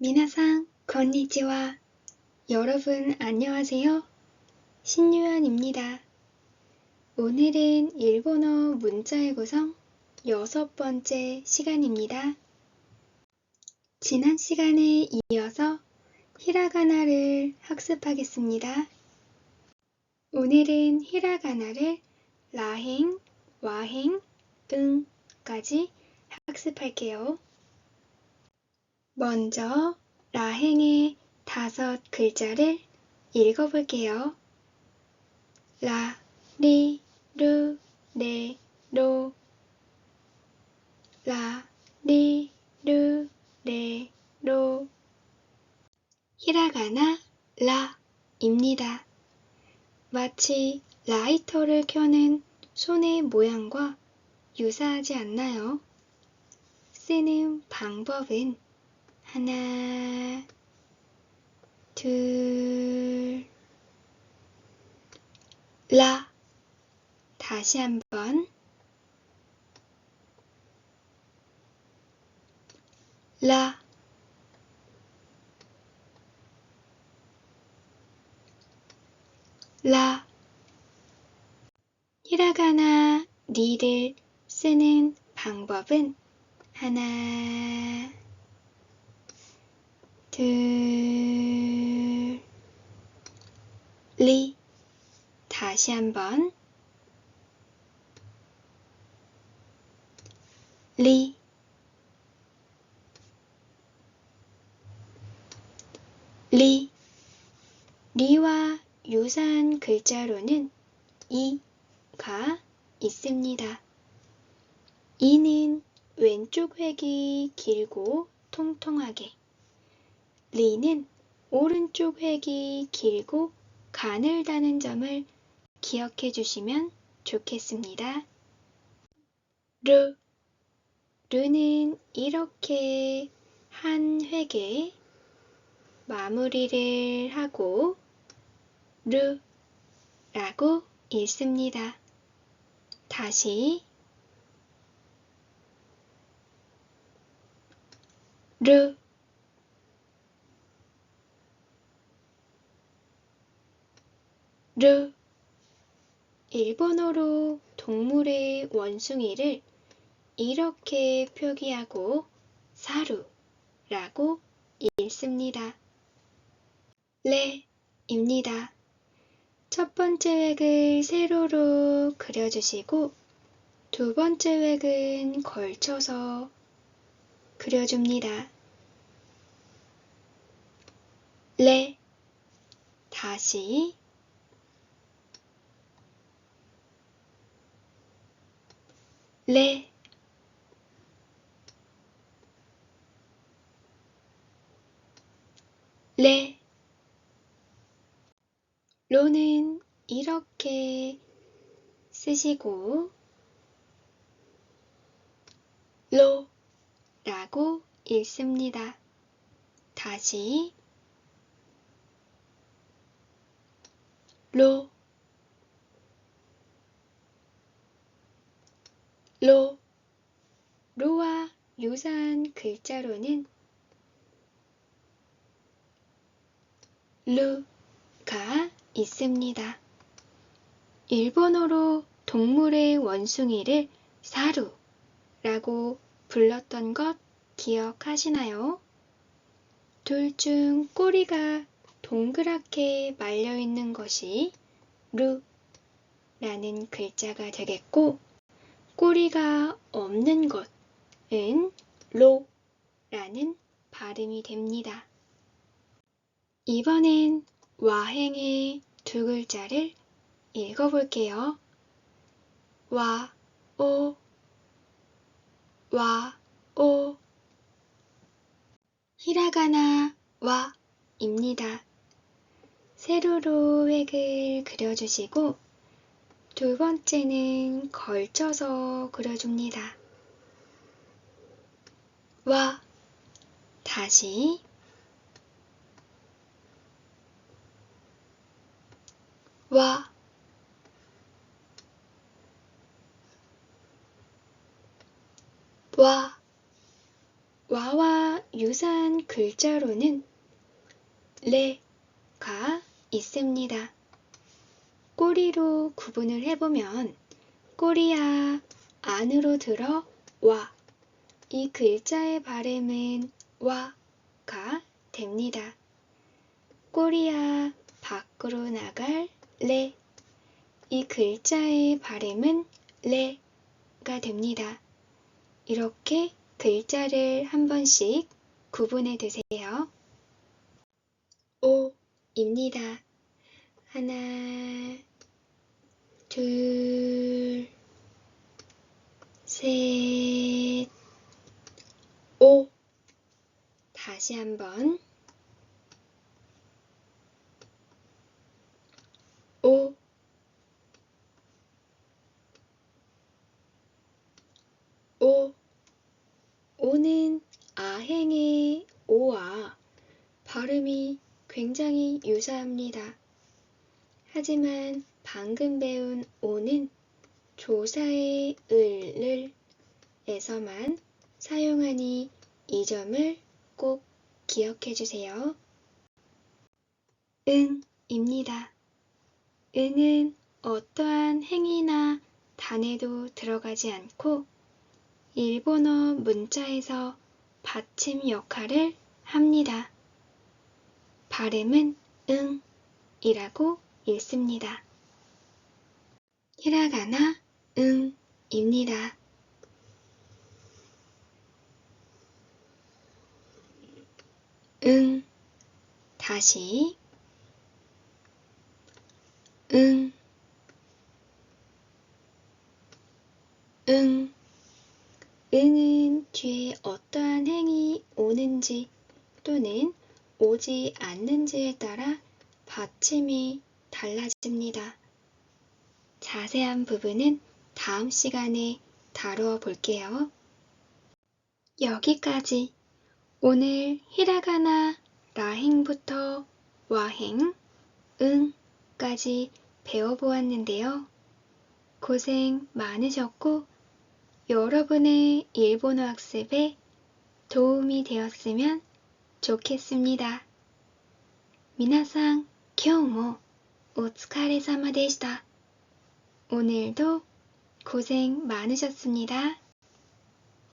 미나상, 건니치와. 여러분, 안녕하세요. 신유연입니다. 오늘은 일본어 문자의 구성 여섯 번째 시간입니다. 지난 시간에 이어서 히라가나를 학습하겠습니다. 오늘은 히라가나를 라행, 와행, 응까지 학습할게요. 먼저 라행의 다섯 글자를 읽어볼게요. 라, 리, 루, 레, 로 라, 리, 루, 레, 로 히라가나 라입니다. 마치 라이터를 켜는 손의 모양과 유사하지 않나요? 쓰는 방법은 하나, 둘, 라. 다시 한번. 라. 라. 히라가나 리를 쓰는 방법은 하나, 둘, 리. 다시 한번. 리. 리. 리와 유사한 글자로는 이가 있습니다. 이는 왼쪽 획이 길고 통통하게, 리는 오른쪽 획이 길고 가늘다는 점을 기억해 주시면 좋겠습니다. 르, 르는 이렇게 한 획에 마무리를 하고 르 라고 읽습니다. 다시 르 르 일본어로 동물의 원숭이를 이렇게 표기하고 사루라고 읽습니다. 레입니다. 첫 번째 획을 세로로 그려주시고 두 번째 획은 걸쳐서 그려줍니다. 레 다시 레 레 로는 이렇게 쓰시고 로 라고 읽습니다. 다시 로, 로, 로와 유사한 글자로는 루가 있습니다. 일본어로 동물의 원숭이를 사루라고 불렀던 것 기억하시나요? 둘 중 꼬리가 동그랗게 말려 있는 것이 루라는 글자가 되겠고, 꼬리가 없는 것은 로라는 발음이 됩니다. 이번엔 와행의 두 글자를 읽어볼게요. 와, 오, 와, 오. 히라가나 와입니다. 세로로 획을 그려주시고 두 번째는 걸쳐서 그려줍니다. 와, 다시 와, 와, 와와 유사 유사한 글자로는 레가 있습니다. 꼬리로 구분을 해보면 꼬리야 안으로 들어 와. 이 글자의 발음은 와가 됩니다. 꼬리야 밖으로 나갈 레. 이 글자의 발음은 레가 됩니다. 이렇게 글자를 한 번씩 구분해 두세요. 오입니다. 하나, 둘, 셋, 오. 다시 한번. 오. 오. 오는 아행의 오와 발음이 굉장히 유사합니다. 하지만 방금 배운 오는 조사의 을을 에서만 사용하니 이 점을 꼭 기억해 주세요. 응입니다. 응은 어떠한 행위나 단에도 들어가지 않고 일본어 문자에서 받침 역할을 합니다. 발음은 응이라고 읽습니다. 히라가나 응입니다. 응 다시 응 응. 응은 뒤에 어떠한 행이 오는지 또는 오지 않는지에 따라 받침이 달라집니다. 자세한 부분은 다음 시간에 다루어 볼게요. 여기까지 오늘 히라가나 라행부터 와행, 응까지 배워보았는데요. 고생 많으셨고 여러분의 일본어 학습에 도움이 되었으면 좋겠습니다. 皆さん、今日も お疲れ様でした。 오늘도 고생 많으셨습니다.